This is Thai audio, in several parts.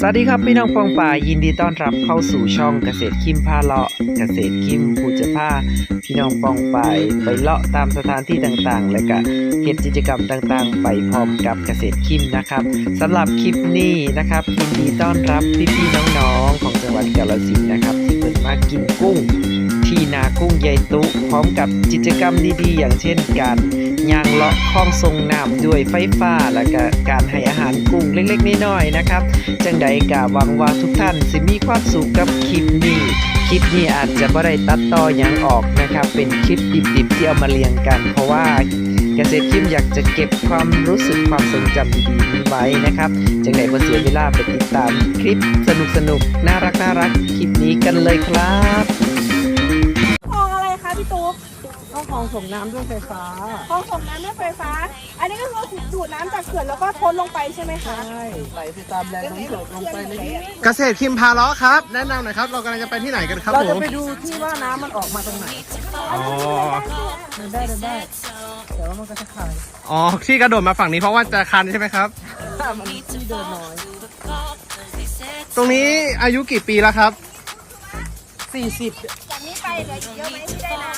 สวัสดีครับพี่น้องปองป่ายินดีต้อนรับเข้าสู่ช่องเกษตรคิมพาเลาะ เกษตรคิมผู้จะพาพี่น้องปองป่ายไปเลาะตามสถานที่ต่างๆ และก็เฮ็ดกิจกรรมต่างๆ ไปพร้อมกับเกษตรคิมนะครับสำหรับคลิปนี้นะครับยินดีต้อนรับพี่ๆน้องๆของจังหวัดกาฬสินธุ์นะครับ มากินกุ้ง ที่นากุ้งใหญ่ตุพร้อมกับกิจกรรมดีๆ อย่างเช่นการย่างเลาะคลองทรงน้ำด้วยไฟฟ้า และก็การให้อาหารกุ้งเล็กๆน้อยๆนะครับ จังใดกะหวังว่าทุกท่านสิมีความสุขกับคลิปนี้ คลิปนี้อาจจะบ่ได้ตัดต่อยังออกนะครับ เป็นคลิปดิบๆที่เอามาเรียงกัน เพราะว่าเกษตรคิมอยากจะเก็บความรู้สึกความทรงจำดีๆนี้ไว้นะครับจังใดบ่เสียเวลาไปติดตามคลิปสนุกๆน,น่ารักน่ารักคลิปนี้กันเลยครับคลองอะไรคะพี่ตุ๊ก ต้องคลองส่งน้ำด้วยไฟฟ้า คลองส่งน้ำด้วยไฟฟ้า อันนี้ก็คือดูดน้ำจากเขื่อนแล้วก็พ้นลงไปใช่ไหมคะ ใช่ไหลไปตามแรงน้ำเสดลงไปเลยเกษตรคิมพาเลาะครับ แนะนำหน่อยครับ เรากำลังจะไปที่ไหนกันครับเราผจะมไปดูที่ว่าน้ำมันออกมาตรงไหนอ๋อเดินได้เดินได้แต่ว่ามันก็จะขายอ๋อที่กระโดดมาฝั่งนี้เพราะว่าจะคันใช่ไหมครับ มันที่เดินน้อยตรงนี้อายุกี่ปีแล้วครับ 40 จากนี้ไปเหลืออีกเยอะไหมที่ได้น้ำอะ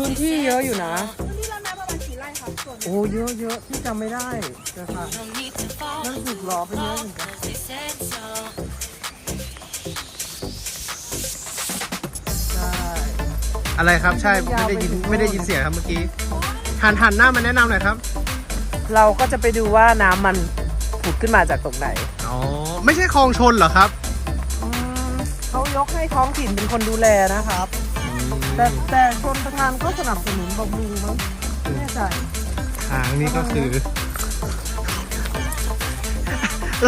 พื้นที่เยอะอยู่นะพื้นที่เราน้ำประมาณกี่ไร่คะส่วนโอ้เยอะเยอะที่จำไม่ได้แต่ค่ะนั่นสึกหลอไปเยอะเหมือนกันใช่อะไรครับใช่ไม่ได้ยินไม่ได้ยินเสียงครับเมื่อกี้หันหันหน้ามาแนะนำหน่อยครับ เราก็จะไปดูว่าน้ำมันผุดขึ้นมาจากตรงไหนอ๋อไม่ใช่คลองชนเหรอครับอืมเขายกให้ท้องถิ่นเป็นคนดูแลนะครับ แต่แต่ชน ประธานก็สนับสนุนบำรุงมั้งไม่แน่ใจทางนี้ก็คือ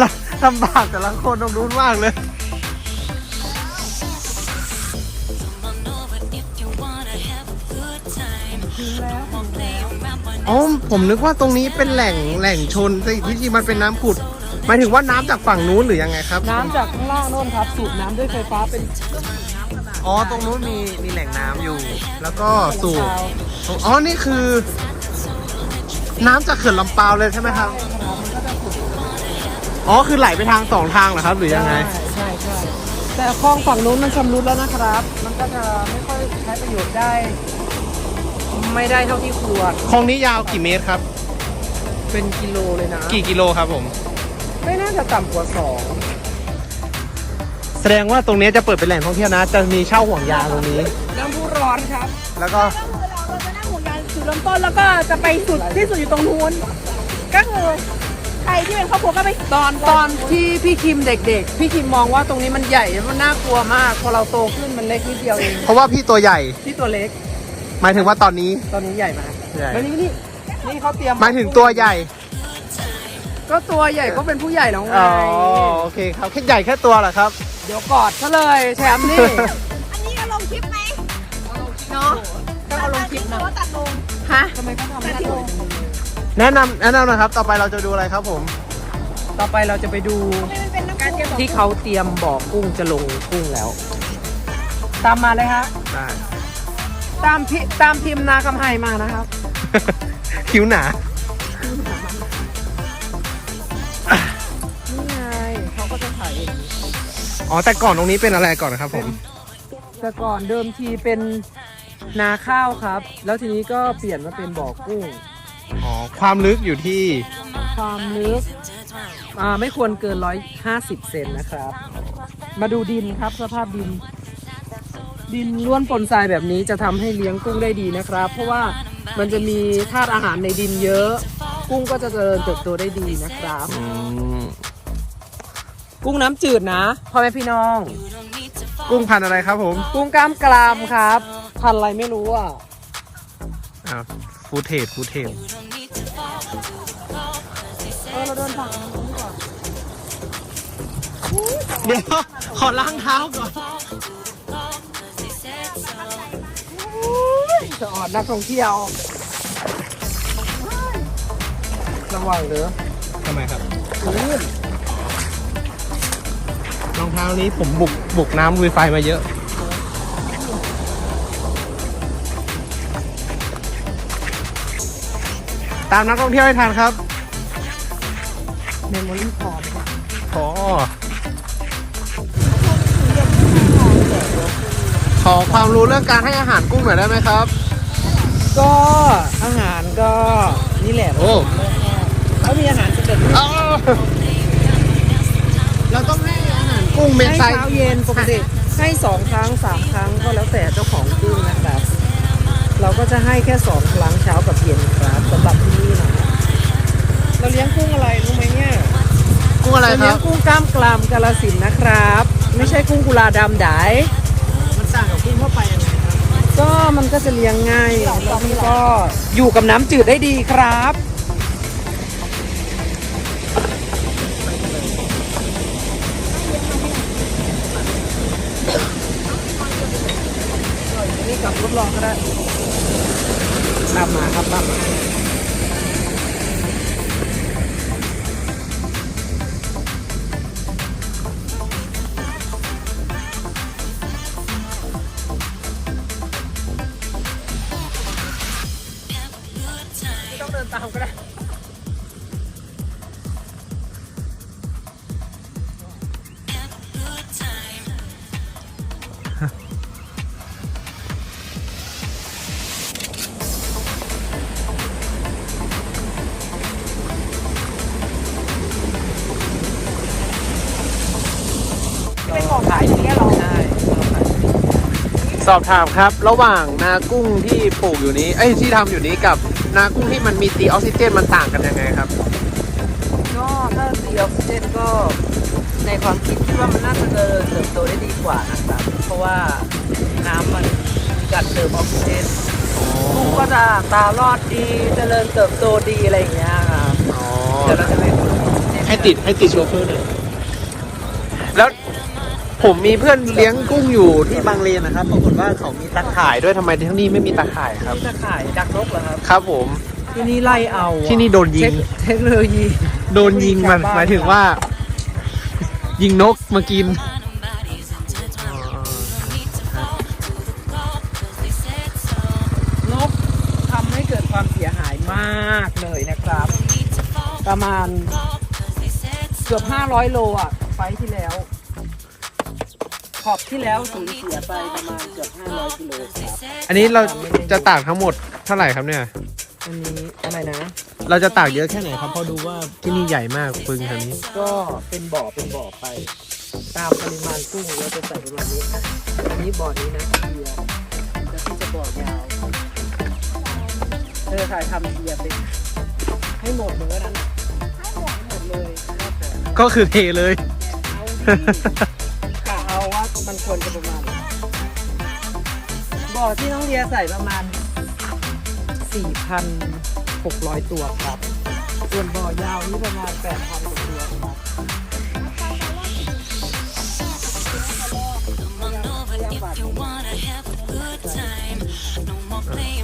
ลำลำบากแต่ละคนตรงนู้นมากเลย อ๋อ ผมนึกว่าตรงนี้เป็นแหล่งแหล่งชนแต่ที่จริงมันเป็นน้ำผุด หมายถึงว่าน้ำจากฝั่งนู้นหรือยังไงครับ น้ำจากข้างล่างโน่นครับ สูบน้ำด้วยไฟฟ้าเป็น อ๋อ ตรงนู้นมีมีแหล่งน้ำอยู่ แล้วก็สูบอ๋อ นี่คือ น้ำจากเขื่อนลำปาวเลยใช่ไหมครับ อ๋อ คือไหลไปทางสองทางเหรอครับ หรือยังไงใช่ใช่ใช่แต่คลองฝั่งนู้นมันชำรุดแล้วนะครับ มันก็จะไม่ค่อยใช้ประโยชน์ได้ ไม่ได้เท่าที่ควรคลองนี้ยาวกี่เมตรครับ เป็นกิโลเลยนะ กี่กิโลครับผม ไม่น่าจะต่ำกว่าสอง แสดงว่าตรงนี้จะเปิดเป็นแหล่งท่องเที่ยวนะ จะมีเช่าห่วงยางตรงนี้ น้ำพุร้อนครับ แล้วก็ก็คือเราเราจะนั่งห่วงยางจุดเริ่มต้นแล้วก็จะไปสุดที่สุดอยู่ตรงนู้นก็คือใครที่เป็นครอบครัวก็ไปตอนตอนที่พี่คิมเด็ก ๆ พี่คิมมองว่าตรงนี้มันใหญ่มันน่ากลัวมาก พอเราโตขึ้นมันเล็กนิดเดียวเองเพราะว่าพี่ตัวใหญ่ ที่ตัวเล็ก หมายถึงว่าตอนนี้ ตอนนี้ใหญ่มากใหญ่ แล้วนี่นี่นี่เขาเตรียมหมายถึงตัวใหญ่ ก็ตัวใหญ่ก็เป็นผู้ใหญ่แล้วไงอ๋อโอเคครับแค่ใหญ่แค่ตัวเหรอครับ เดี๋ยวกอดซะเลยแชมป์นี่อันนี้เราลงคลิปไหมเนาะก็เอาลงคลิปนะว่าตัดลงฮะทำไมเขาทำไม่ลงแนะนำแนะนำหนะครับ ต่อไปเราจะดูอะไรครับผม ต่อไปเราจะไปดูมันเป็นน้ำการเก็บที่เขาเตรียมบ่อกุ้งจะลงกุ้งแล้ว ตามมาเลยฮะได้ตามพิตามพิมพ์นาคำไฮมานะครับ คิ้วหนา อ๋อแต่ก่อนตรงนี้เป็นอะไรก่อนนะครับผม แต่ก่อนเดิมทีเป็นนาข้าวครับ แล้วทีนี้ก็เปลี่ยนมาเป็นบ่อกุ้ง อ๋อความลึกอยู่ที่ความลึกอ่าไม่ควรเกิน 150 เซนนะครับ มาดูดินครับสภาพดิน ดินล้วนปนทรายแบบนี้จะทำให้เลี้ยงกุ้งได้ดีนะครับ เพราะว่ามันจะมีธาตุอาหารในดินเยอะ กุ้งก็จะเจริญเติบโตได้ดีนะครับ อืม กุ้งน้ำจืดนะ พ่อแม่พี่น้อง กุ้งพันธุ์อะไรครับผมกุ้งกล้ามกรามครับ พันธุ์อะไรไม่รู้อะอ่าฟูเทจฟูเทจเออเราเดินฝั่งนู้นดีกว่าเดี๋ยวขอล้างเท้าก่อนจะอ่อนนักท่องเที่ยว ระวังเด้อทำไมครับ ลื่น รองเท้านี้ผมบุกบุกน้ำลุยไฟมาเยอะ ตามนักท่องเที่ยวให้ทันครับเมมโมรี่พอมอ๋อขอความรู้เรื่องการให้อาหารกุ้งหน่อยได้ไหมครับ ก็อาหารก็นี่แหละโอ้เขามีอาหารสำเร็จรูปอ้าวเราต้องให้อาหาร กุ้งเป็นให้ไซส์เช้าเย็นปกติให้สองครั้งสามครั้งก็แล้วแต่เจ้าของกุ้งนะครับ เราก็จะให้แค่สองครั้งเช้ากับเย็นครับสำหรับที่นี่นะเราเลี้ยงกุ้งอะไรรู้ไหมเนี่ยกุ้งอะไรเราคเลี้รัยบงกุ้งกล้ามกรามกาลสินธุ์นะครับ ไม่ใช่กุ้งกุลาดำไดมันต่างกับกุ้งทั่วไปยังไงครับก็มันก็จะเลี้ยงง่ายแล้วมันก็อยู่กับน้ำจืดได้ดีครับ ลับทดลองก็ได้ตามมาครับตามมาไม่ต้องเดินตามก็ได้ สอบถามครับ ระหว่างนากุ้งที่ปลูกอยู่นี้เอ้ยที่ทำอยู่นี้กับนากุ้งที่มันมีตีออกซิเจนมันต่างกันยังไงครับ ก็ถ้าสีออกซิเจนก็ในความคิดคิดว่ามันน่าจะเจริญเติบโตได้ดีกว่านะครับ เพราะว่าน้ำมันมีการเติมออกซิเจนกุ้งก็จะตารอดดีเจริญเติบโตดีอะไรอย่างเงี้ยครับอ๋อเดี๋ยวเราจะไปให้ติดให้ติดโชเฟอร์หน่อยแล้ว ผมมีเพื่อนเลี้ยงกุ้งอยู่ที่บางเลนนะครับปรากฏว่าเขามีตาข่ายด้วยทำไมที่นี่ไม่มีตาข่ายครับ ที่จะขายดักนกเหรอครับ ครับผมที่นี่ไล่เอาอะที่นี่โดนยิงเทคเทคโนโลยี โดนยิงมันหมายถึงว่า ยิงนกมากิน นกทำให้เกิดความเสียหายมากเลยนะครับ ประมาณเกือบ 500 โลอะ ไฟล์ที่แล้ว ขอบที่แล้วสูญเสียไปประมาณเกือบ500กิโลครับอันนี้เราจะตากทั้งหมดเท่าไหร่ครับเนี่ย อันนี้อะไรนะ เราจะตากเยอะแค่ไหนครับเพราะดูว่าที่นี่ใหญ่มากปึงแถวนี้ก็เป็นบ่อเป็นบ่อไป ตามปริมาณกุ้งเราจะใส่ประมาณนี้นะอันนี้บ่อนี้นะเทียร์แล้วที่จะบ่อยาวเธอถ่ายทำเทียร์ไปให้หมดเหมือนกันนั้นน่ะให้หมดหมดเลยแล้วแต่ก็คือเทเลย เอาดิ ที่น้องเรียใส่ประมาณ 4,600 ตัวครับ ส่วนบ่อยาวนี่ประมาณ 8,000กว่าตัวครับ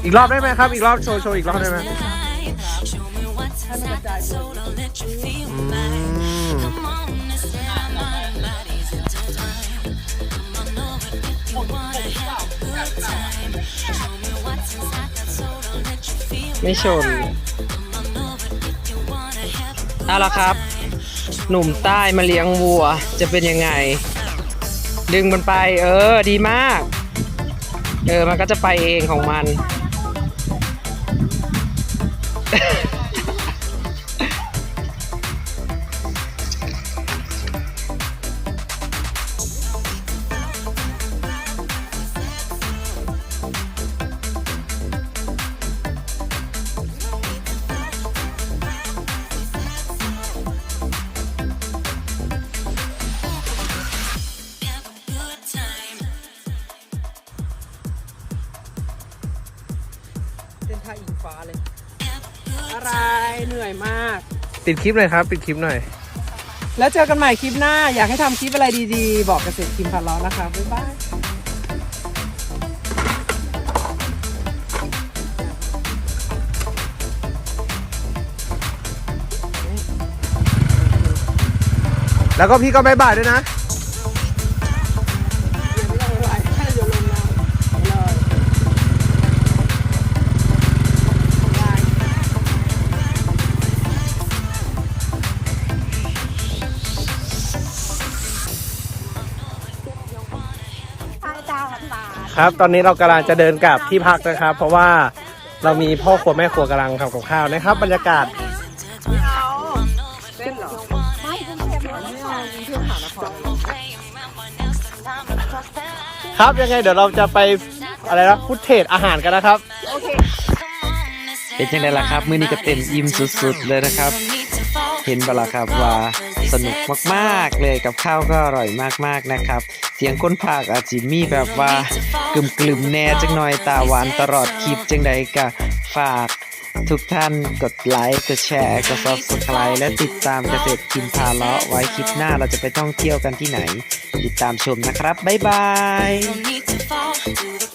อีกรอบได้ไหมครับ อีกรอบโชว์โชว์อีกรอบได้ไหม ไม่ชนเอาละครับ หนุ่มใต้มาเลี้ยงวัวจะเป็นยังไง ดึงมันไป เออ ดีมาก เออ มันก็จะไปเองของมัน ปิดคลิปเลยครับ ปิดคลิปหน่อย แล้วเจอกันใหม่คลิปหน้า อยากให้ทำคลิปอะไรดีๆ บอกเกษตรคิมพันล้อนะคะ บ๊ายบายแล้วก็พี่ก็บายบายด้วยนะ ครับ ตอนนี้เรากำลังจะเดินกลับที่พักนะครับ เพราะว่าเรามีพ่อครัวแม่ครัวกำลังทำกับข้าวนะครับ บรรยากาศครับยังไงเดี๋ยวเราจะไปอะไรนะพุทเทศอาหารกันนะครับ เป็นยังไงล่ะครับ มื้อนี้ก็เต็มอิ่มสุดๆเลยนะครับ เห็นบล่ะครับว่า สนุกมากๆเลยกับข้าวก็อร่อยมากๆนะครับ เสียงคนภาคอาจจะมีแบบว่ากลุ่มกลุ่มๆแน่จังหน่อยตาหวานตลอดคลิปจังใดก็ฝากทุกท่านกดไลค์ กดแชร์ กด subscribe และติดตามเกษตรกินพาเลาะไว้คลิปหน้าเราจะไปท่องเที่ยวกันที่ไหน ติดตามชมนะครับ บ๊ายบาย